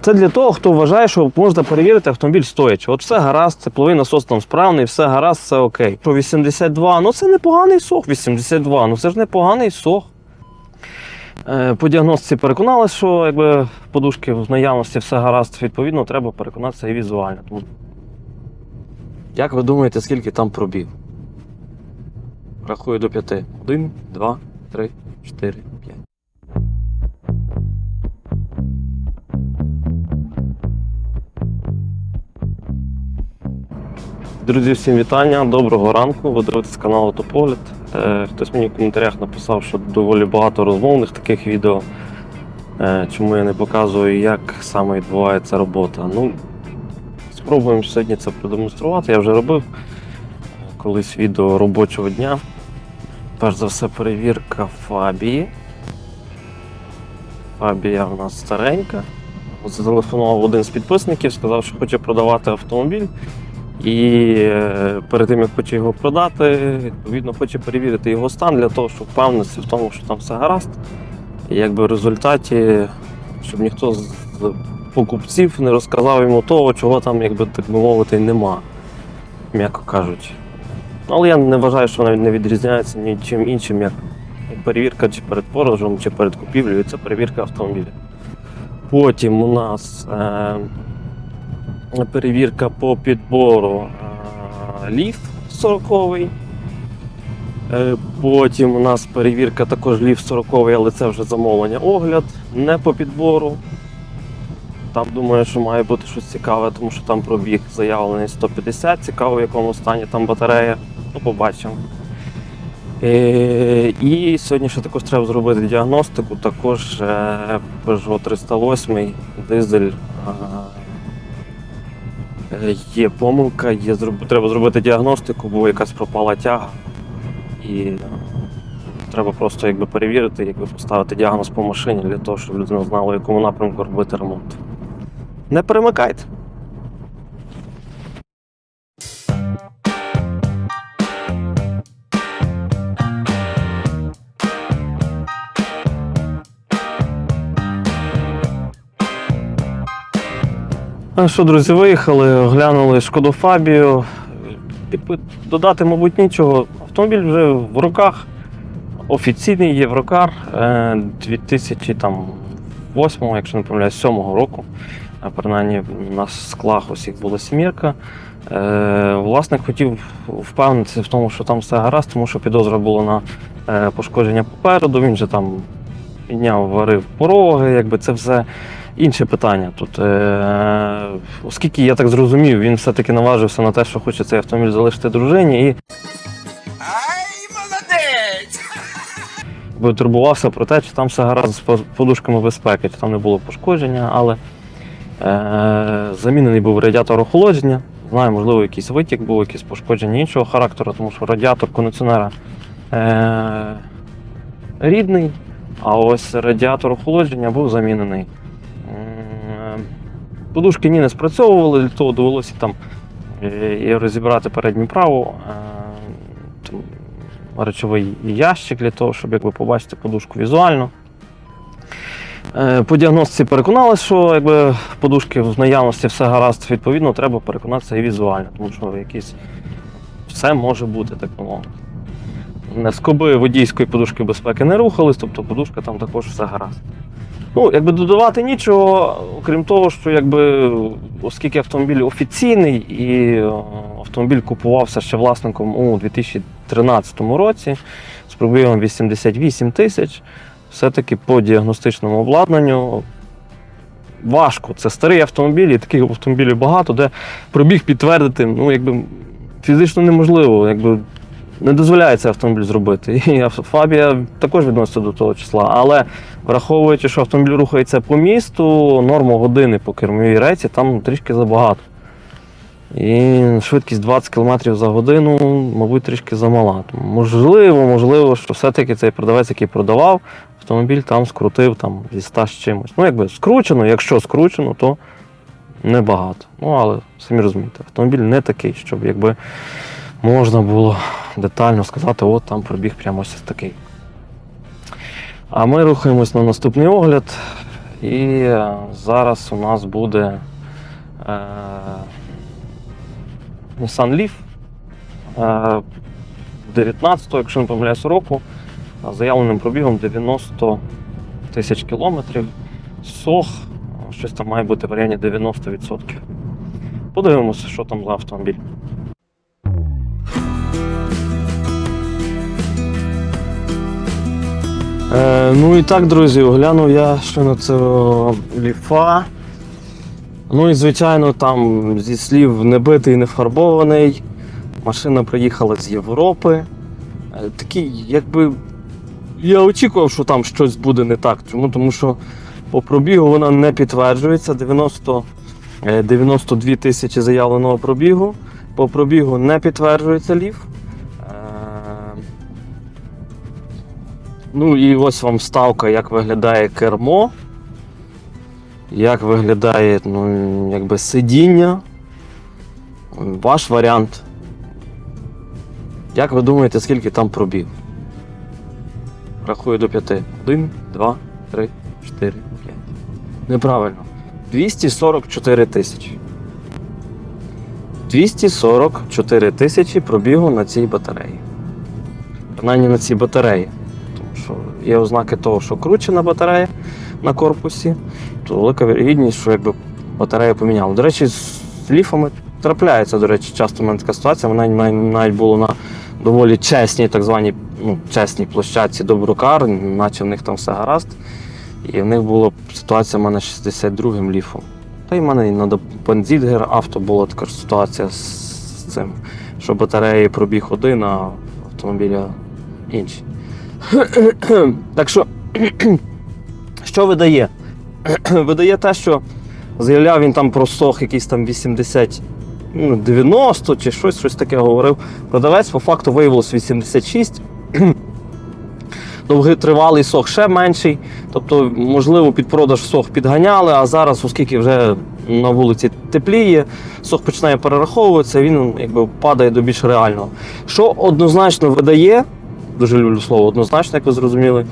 Це для того, хто вважає, що можна перевірити автомобіль стоячи. От все гаразд, тепловий насос там справний, все гаразд, все окей. Що 82, ну це непоганий сох, 82, ну це ж непоганий сох. Е, По діагностиці переконалися, що якби подушки в наявності все гаразд, відповідно, треба переконатися і візуально. Як ви думаєте, скільки там пробіг? Рахую до п'яти. Один, два, три, чотири, Друзі, всім вітання, доброго ранку. Ви дивитесь канал Автополіт. Е, Хтось мені в коментарях написав, що доволі багато розмовних таких відео. Е, Чому я не показую, як саме відбувається робота. Ну, спробуємо сьогодні це продемонструвати. Я вже робив колись відео робочого дня. Перш за все, перевірка Фабії. Фабія в нас старенька. Зателефонував один з підписників, сказав, що хоче продавати автомобіль. І е, перед тим, як хоче його продати, відповідно хоче перевірити його стан для того, щоб впевнитися в тому, що там все гаразд. І якби в результаті, щоб ніхто з покупців не розказав йому того, чого там, якби так би мовити, нема, м'яко кажучи. Але я не вважаю, що вона не відрізняється нічим іншим, як перевірка чи перед продажем, чи перед купівлею. Це перевірка автомобіля. Потім у нас е, перевірка по підбору е, ліф 40 Е, Потім у нас перевірка також ліф 40 але це вже замовлення огляд, не по підбору. Там думаю, що має бути щось цікаве, тому що там пробіг заявлений 150, цікаво, в якому стані там батарея. Ну, побачимо. Е, І сьогодні ще також треба зробити діагностику. Також Peugeot 308 дизель. Е, Є помилка, є, треба зробити діагностику, бо якась пропала тяга. І е, треба просто якби, перевірити, якби поставити діагноз по машині для того, щоб людина знала, в якому напрямку робити ремонт. Не перемикайте. А що, друзі, виїхали, оглянули Шкоду Фабію. Типу, додати, мабуть, нічого. Автомобіль вже в руках. Офіційний Єврокар е, 2008, якщо не помиляюсь, 7 року. Принаймні на склах усіх була сімірка. Е, власник хотів впевнитися в тому, що там все гаразд, тому що підозра була на е, пошкодження попереду. Він же там підняв, варив пороги, якби це все інше питання. Тут, е, оскільки я так зрозумів, він все-таки наважився на те, що хоче цей автомобіль залишити дружині, і Ай, молодець! турбувався про те, чи там все гаразд з подушками безпеки, чи там не було пошкодження, але е, замінений був радіатор охолодження. Знаю, можливо, якийсь витік був, якісь пошкодження іншого характеру, тому що радіатор кондиціонера е, рідний, а ось радіатор охолодження був замінений. Подушки ні не спрацьовували, для того довелося там е, і розібрати передню праву. е, там, речовий ящик для того, щоб якби, побачити подушку візуально. Е, По діагностиці переконалися, що якби, подушки в наявності все гаразд, відповідно, треба переконатися і візуально, тому що якісь все може бути, так мовити. Скоби водійської подушки безпеки не рухались, тобто подушка там також все гаразд. Ну, якби додавати нічого, окрім того, що якби, оскільки автомобіль офіційний і е, автомобіль купувався ще власником у 2013 році з пробігом 88 тисяч, все-таки по діагностичному обладнанню важко. Це старий автомобіль, і таких автомобілів багато, де пробіг підтвердити ну, якби, фізично неможливо. Якби, не дозволяється автомобіль зробити. І Фабія також відноситься до того числа. Але враховуючи, що автомобіль рухається по місту, норма години по кермовій рейці там трішки забагато. І швидкість 20 км за годину, мабуть, трішки замала. Можливо, можливо, що все-таки цей продавець, який продавав, автомобіль там скрутив там, зі 100 з чимось. Ну, якби скручено, якщо скручено, то небагато. Ну, але самі розумієте, автомобіль не такий, щоб якби можна було детально сказати, от там пробіг прямо ось такий. А ми рухаємось на наступний огляд. І е, зараз у нас буде е, Nissan Leaf е, 19, якщо не помиляюсь, року, заявленим пробігом 90 тисяч кілометрів. Сох, щось там має бути в районі 90%. Подивимося, що там за автомобіль. Е, ну і так, друзі, оглянув я ще на цього ліфа. Ну і звичайно, там зі слів не битий, не фарбований. Машина приїхала з Європи. Е, Такий, якби. Я очікував, що там щось буде не так. Чому? Тому що по пробігу вона не підтверджується. 90, е, 92 тисячі заявленого пробігу. По пробігу не підтверджується ліф. Ну і ось вам ставка, як виглядає кермо, як виглядає ну, якби сидіння. Ваш варіант. Як ви думаєте, скільки там пробіг? Рахую до п'яти. Один, два, три, чотири, п'ять. Неправильно. 244 тисячі. 244 тисячі пробігу на цій батареї. Принаймні на цій батареї. Є ознаки того, що кручена батарея на корпусі, то велика вірогідність, що якби батарея поміняла. До речі, з ліфами трапляється, до речі, часто в мене така ситуація. Вона навіть, було на доволі чесній, так званій ну, чесній площадці Доброкар, наче в них там все гаразд. І в них була ситуація в мене 62-м ліфом. Та й в мене і на Бензідгер авто була така ситуація з цим, що батареї пробіг один, а автомобіля інші. так що, що видає? видає те, що заявляв він там про сох якийсь там 80, ну, 90 чи щось, щось таке говорив. Продавець по факту виявилось 86. Довготривалий сох ще менший. Тобто, можливо, під продаж сох підганяли, а зараз, оскільки вже на вулиці тепліє, сох починає перераховуватися, він якби падає до більш реального. Що однозначно видає, дуже люблю слово однозначно, як ви зрозуміли,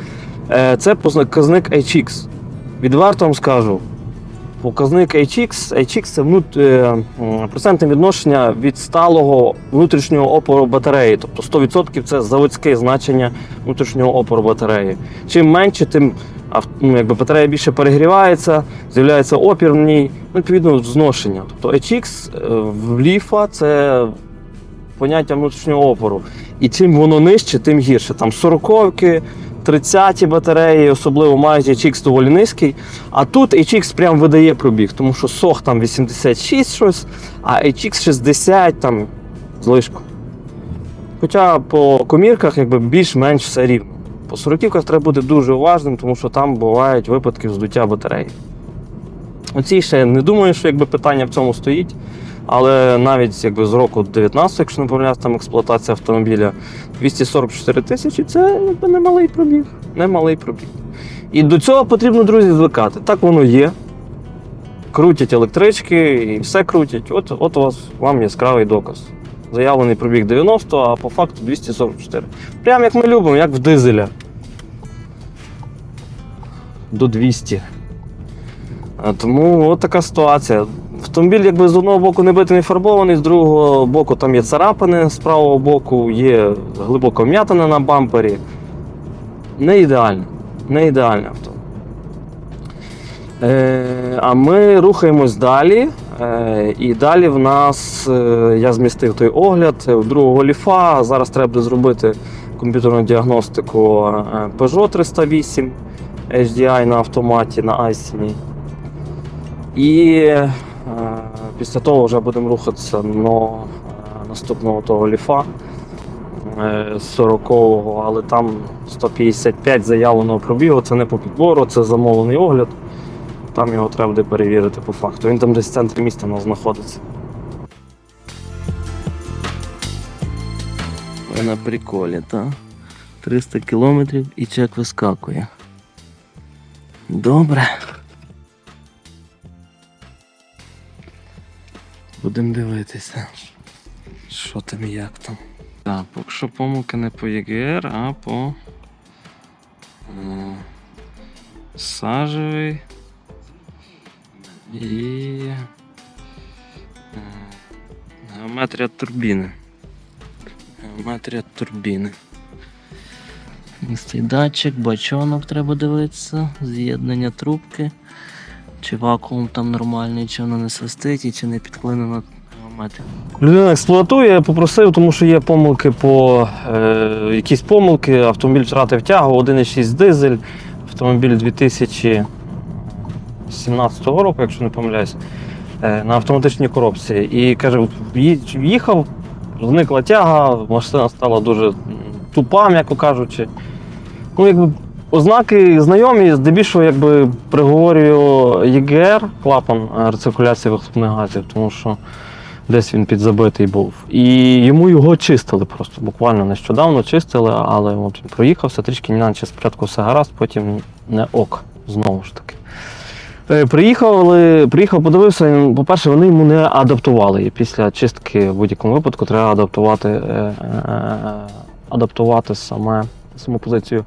е, це показник HX. Відверто вам скажу, показник HX, HX це внут, е, процентне відношення від сталого внутрішнього опору батареї. Тобто 100% це заводське значення внутрішнього опору батареї. Чим менше, тим ну, якби батарея більше перегрівається, з'являється опір в ній, ну, відповідно зношення. Тобто HX е, в ліфа це поняття внутрішнього опору. І чим воно нижче, тим гірше. Там 40-ки, 30-ті батареї, особливо мають HX доволі низький. А тут HX прям видає пробіг, тому що сох там 86 щось, а HX 60 там злишку. Хоча по комірках якби більш-менш все рівно. По 40-ках треба бути дуже уважним, тому що там бувають випадки здуття батареї. Оці ще не думаю, що якби питання в цьому стоїть. Але навіть якби з року 19, якщо не помиляюсь, там експлуатація автомобіля 244 тисячі це якби немалий пробіг. Немалий пробіг. І до цього потрібно, друзі, звикати. Так воно є. Крутять електрички і все крутять. От, от у вас вам яскравий доказ. Заявлений пробіг 90, а по факту 244. Прям як ми любимо, як в дизеля. До 200. Тому от така ситуація. Автомобіль якби з одного боку не битий, не фарбований, з другого боку там є царапини, з правого боку є глибока вм'ятина на бампері. Не ідеально. Не ідеальне авто. Е, а ми рухаємось далі. Е, і далі в нас е, я змістив той огляд е, другого ліфа. Зараз треба буде зробити комп'ютерну діагностику е, Peugeot 308 HDI на автоматі на Айсіні. І після того вже будемо рухатися до е, наступного того ліфа е, 40-го, але там 155 заявленого пробігу. Це не по підбору, це замовлений огляд. Там його треба буде перевірити по факту. Він там десь в центрі міста нас знаходиться. На приколі, так? 300 кілометрів і чек вискакує. Добре. Будемо дивитися. Що там і як там. Так, поки що помилки не по ЄГР, а по. е, Сажевий І. е, Геометрія турбіни. Геометрія турбіни. Цей датчик, бачонок треба дивитися, з'єднання трубки. Чи вакуум там нормальний, чи воно не свистить, і чи не підклинена геометрія. Людина експлуатує, я попросив, тому що є помилки по е, якісь помилки. Автомобіль втратив тягу, 1,6 дизель, автомобіль 2017 року, якщо не помиляюсь, е, на автоматичній коробці. І каже, в'їхав, зникла тяга, машина стала дуже тупа, м'яко кажучи. Ну, якби ознаки знайомі, здебільшого якби приговорюю ЄГР, клапан е, рециркуляції вихлопних газів, тому що десь він підзабитий був. І йому його чистили просто, буквально нещодавно чистили, але от він проїхався, трішки наче спочатку все гаразд, потім не ок, знову ж таки. Е, Приїхали, приїхав, подивився, по-перше, вони йому не адаптували. І після чистки в будь-якому випадку треба адаптувати, е, адаптувати саме саму позицію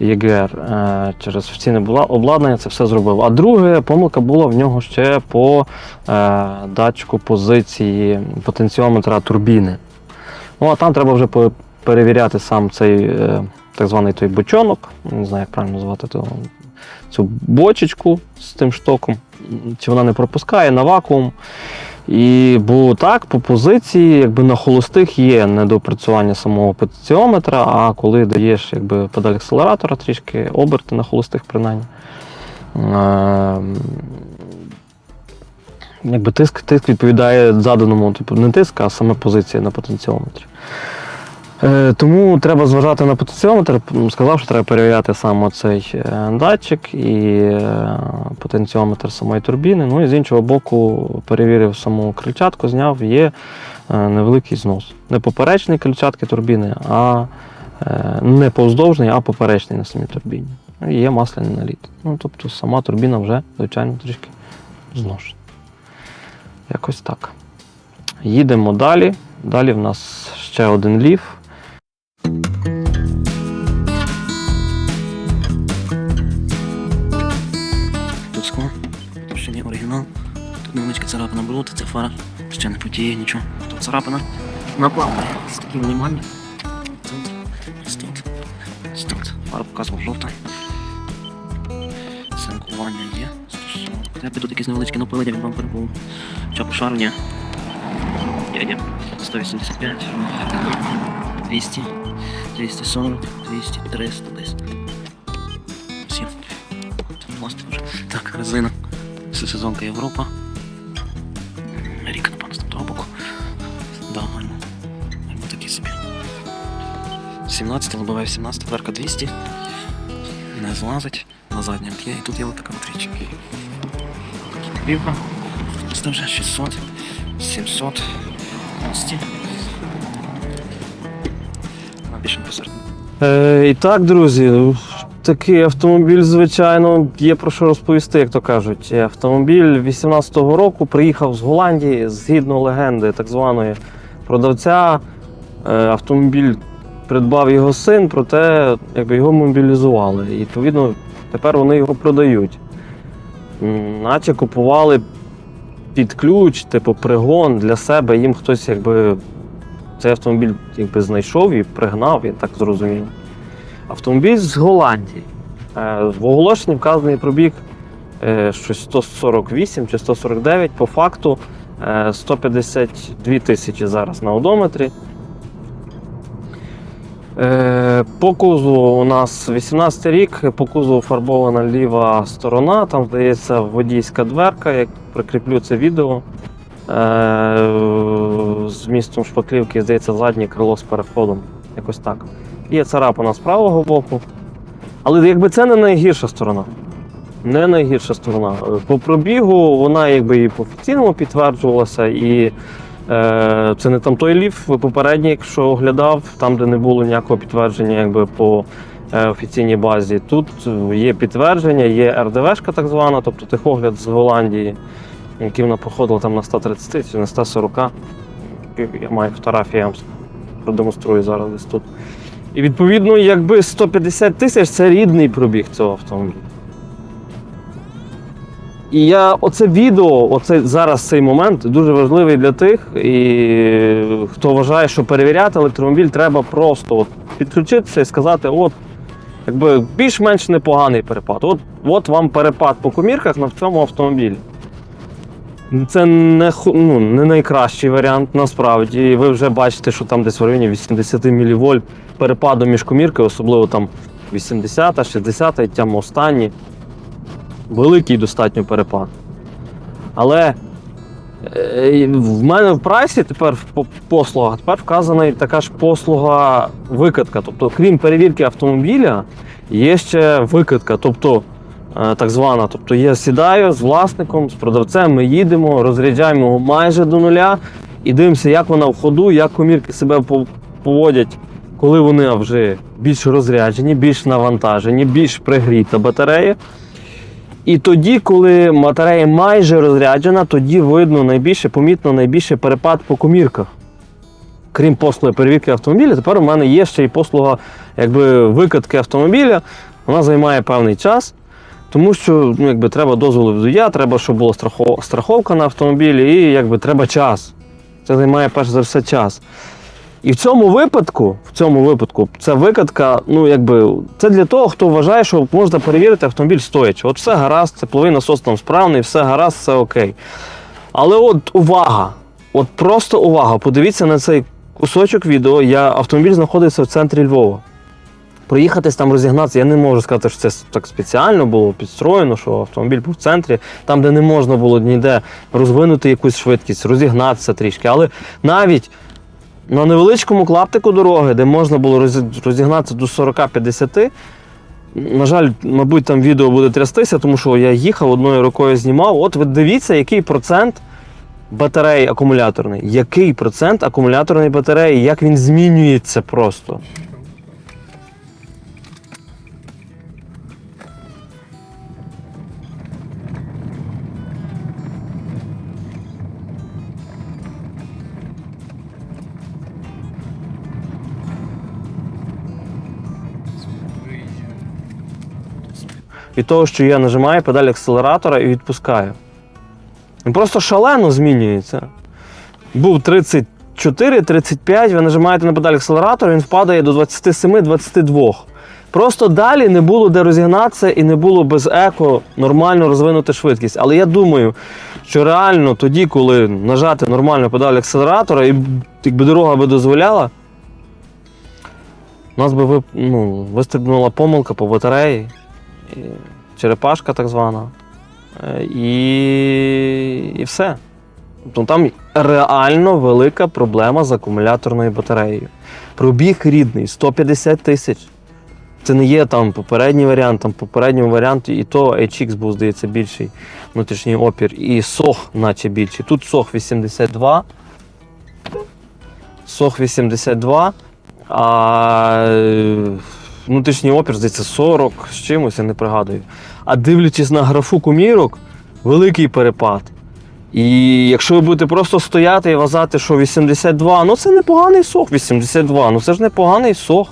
ЄГР е, через офіційне обладнання, це все зробив. А друге, помилка була в нього ще по е, датчику позиції потенціометра турбіни. Ну, а там треба вже перевіряти сам цей е, так званий той бочонок, не знаю, як правильно назвати то, цю бочечку з тим штоком, чи вона не пропускає на вакуум. І бо так, по позиції, якби на холостих є недопрацювання самого потенціометра, а коли даєш якби, педаль акселератора трішки, оберти на холостих принаймні. е, Якби тиск, тиск відповідає заданому, типу, не тиск, а саме позиція на потенціометрі. Е, тому треба зважати на потенціометр. Сказав, що треба перевіряти саме цей е, датчик і е, потенціометр самої турбіни. Ну і з іншого боку, перевірив саму крильчатку, зняв, є невеликий знос. Не поперечний крильчатки турбіни, а не повздовжний, а поперечний на самій турбіні. І є масляний наліт. Ну, тобто сама турбіна вже, звичайно, трішки зношена. Якось так. Їдемо далі. Далі в нас ще один ліф. Царапина болота, це фара. Ще не потіє нічого. Тут царапина на плаває. Ось такі. Тут, ось тут, ось тут. Фара показував жовта. Синкування є. Трепи тут якісь невеличкі напилення від бампер був. Чапу шару ні. Дядя. 185. 200. 240, 200, 300 десь. Всі. Пластик вже. Так, резина. Це сезонка Європа. 17, лобове 17, дверка 200. Не злазить. На задній от і тут є така от річ. Це вже 600, 700, 200. Вона більше не посередині. Е, і так, друзі, такий автомобіль, звичайно, є про що розповісти, як то кажуть. Автомобіль 18-го року приїхав з Голландії, згідно легенди так званої продавця. Е, автомобіль придбав його син, проте якби, його мобілізували. І відповідно тепер вони його продають. Наче купували під ключ, типу пригон для себе, їм хтось якби цей автомобіль якби знайшов і пригнав, я так зрозумів. Автомобіль з Голландії. Е, В оголошенні вказаний пробіг е, щось 148 чи 149, по факту е, 152 тисячі зараз на одометрі. Е, По кузову у нас 18 рік, по кузову фарбована ліва сторона, там здається водійська дверка, як прикріплю це відео. Е, З містом шпаклівки, здається, заднє крило з переходом. Якось так. Є царапина з правого боку. Але якби це не найгірша сторона. Не найгірша сторона. По пробігу вона якби і по офіційному підтверджувалася, і це не там той ліф попередній, якщо оглядав, там, де не було ніякого підтвердження якби, по е, офіційній базі. Тут є підтвердження, є РДВшка так звана, тобто техогляд з Голландії, який вона проходила там на 130 чи на 140. Я маю фотографії, я вам продемонструю зараз десь тут. І відповідно, якби 150 тисяч це рідний пробіг цього автомобіля. І я оце відео, оце зараз цей момент дуже важливий для тих, і хто вважає, що перевіряти електромобіль треба просто от, підключитися і сказати, от якби більш-менш непоганий перепад. От, от вам перепад по комірках на цьому автомобілі. Це не, ну, не найкращий варіант насправді. І ви вже бачите, що там десь в районі 80 мВ перепаду між коміркою, особливо там 80-60 і там останні. Великий достатньо перепад. Але е, в мене в прайсі тепер в послугах тепер вказана така ж послуга викатка. Тобто, крім перевірки автомобіля, є ще викатка. Тобто, е, так звана. Тобто я сідаю з власником, з продавцем, ми їдемо, розряджаємо його майже до нуля і дивимося, як вона в ходу, як комірки себе поводять, коли вони вже більш розряджені, більш навантажені, більш пригріта батарея. І тоді, коли батарея майже розряджена, тоді видно найбільше, помітно найбільше перепад по комірках. Крім послуги перевірки автомобіля, тепер у мене є ще й послуга якби, викатки автомобіля. Вона займає певний час, тому що ну, якби, треба дозволу водія, треба, щоб була страховка на автомобілі, і якби, треба час. Це займає перш за все час. І в цьому випадку, в цьому випадку, ця викатка, ну якби це для того, хто вважає, що можна перевірити автомобіль стоячи. От все гаразд, тепловий насос там справний, все гаразд, все окей. Але от увага! От просто увага! Подивіться на цей кусочок відео. Я, автомобіль знаходиться в центрі Львова. Проїхатись там розігнатися, я не можу сказати, що це так спеціально було підстроєно, що автомобіль був в центрі, там, де не можна було ніде розвинути якусь швидкість, розігнатися трішки. Але навіть на невеличкому клаптику дороги, де можна було розігнатися до 40-50, на жаль, мабуть, там відео буде трястися, тому що я їхав одною рукою знімав. От ви дивіться, який процент батареї акумуляторний. Який процент акумуляторної батареї, як він змінюється просто. Від того, що я нажимаю педаль акселератора і відпускаю. Він просто шалено змінюється. Був 34-35, ви нажимаєте на педаль акселератора, він впадає до 27-22. Просто далі не було де розігнатися і не було без еко нормально розвинути швидкість. Але я думаю, що реально тоді, коли нажати нормально педаль акселератора, і якби дорога би дозволяла, у нас би ну, вистрибнула помилка по батареї черепашка так звана. Е, І, і все. Тобто там реально велика проблема з акумуляторною батареєю. Пробіг рідний 150 тисяч. Це не є там попередній варіант, там попередньому варіанті і то HX був, здається, більший внутрішній опір, і сох, наче більший. Тут сох 82. Сох 82, а внутрішній опір, здається, 40 з чимось, я не пригадую. А дивлячись на графу комірок, великий перепад. І якщо ви будете просто стояти і вважати, що 82, ну це непоганий сох, 82, ну це ж непоганий сох.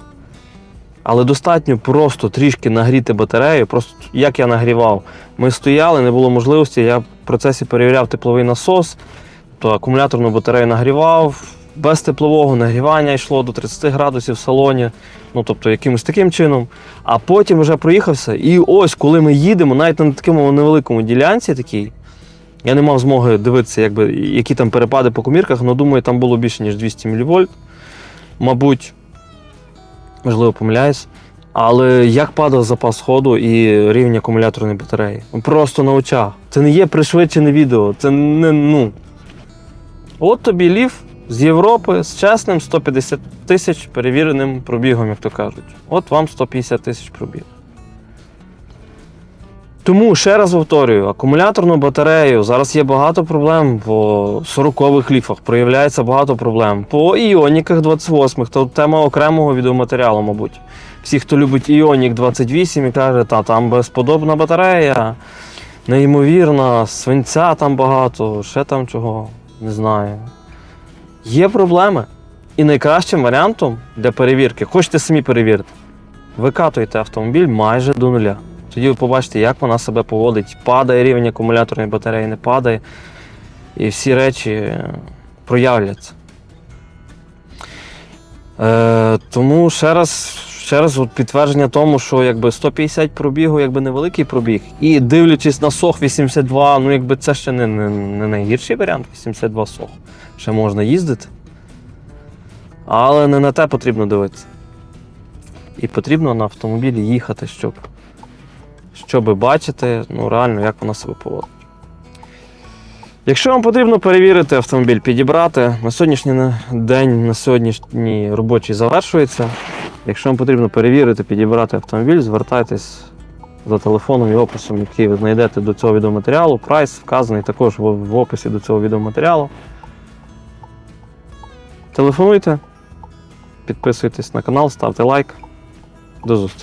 Але достатньо просто трішки нагріти батарею. Просто як я нагрівав, ми стояли, не було можливості. Я в процесі перевіряв тепловий насос, то акумуляторну батарею нагрівав. Без теплового нагрівання йшло до 30 градусів в салоні, ну тобто якимось таким чином. А потім вже проїхався. І ось коли ми їдемо, навіть на такому невеликому ділянці такій, я не мав змоги дивитися, якби, які там перепади по комірках, але думаю, там було більше, ніж 200 мВ. Мабуть, можливо, помиляюсь. Але як падав запас ходу і рівень акумуляторної батареї? Просто на очах. Це не є пришвидшене відео. Це не ну. От тобі лів з Європи з чесним 150 тисяч перевіреним пробігом, як то кажуть. От вам 150 тисяч пробіг. Тому ще раз повторюю, акумуляторну батарею зараз є багато проблем по 40-х ліфах, проявляється багато проблем. По іоніках 28 то тема окремого відеоматеріалу, мабуть. Всі, хто любить Іонік 28 і каже, та там безподобна батарея, неймовірна, свинця там багато, ще там чого, не знаю. Є проблеми. І найкращим варіантом для перевірки, хочете самі перевірити, викатуєте автомобіль майже до нуля. Тоді ви побачите, як вона себе поводить, падає рівень акумуляторної батареї, не падає. І всі речі е, проявляться. Е, тому ще раз, ще раз от підтвердження тому, що якби 150 пробігу, якби невеликий пробіг. І дивлячись на сох 82, ну якби це ще не, не, не найгірший варіант 82 сох. Ще можна їздити. Але не на те потрібно дивитися. І потрібно на автомобілі їхати, щоб, щоб бачити ну, реально, як вона себе поводить. Якщо вам потрібно перевірити автомобіль, підібрати, на сьогоднішній день, на сьогоднішній робочий завершується. Якщо вам потрібно перевірити, підібрати автомобіль, звертайтесь за телефоном і описом, який ви знайдете до цього відеоматеріалу. Прайс вказаний також в, описі до цього відеоматеріалу. Телефонуйте, підписуйтесь на канал, ставте лайк. До зустрічі.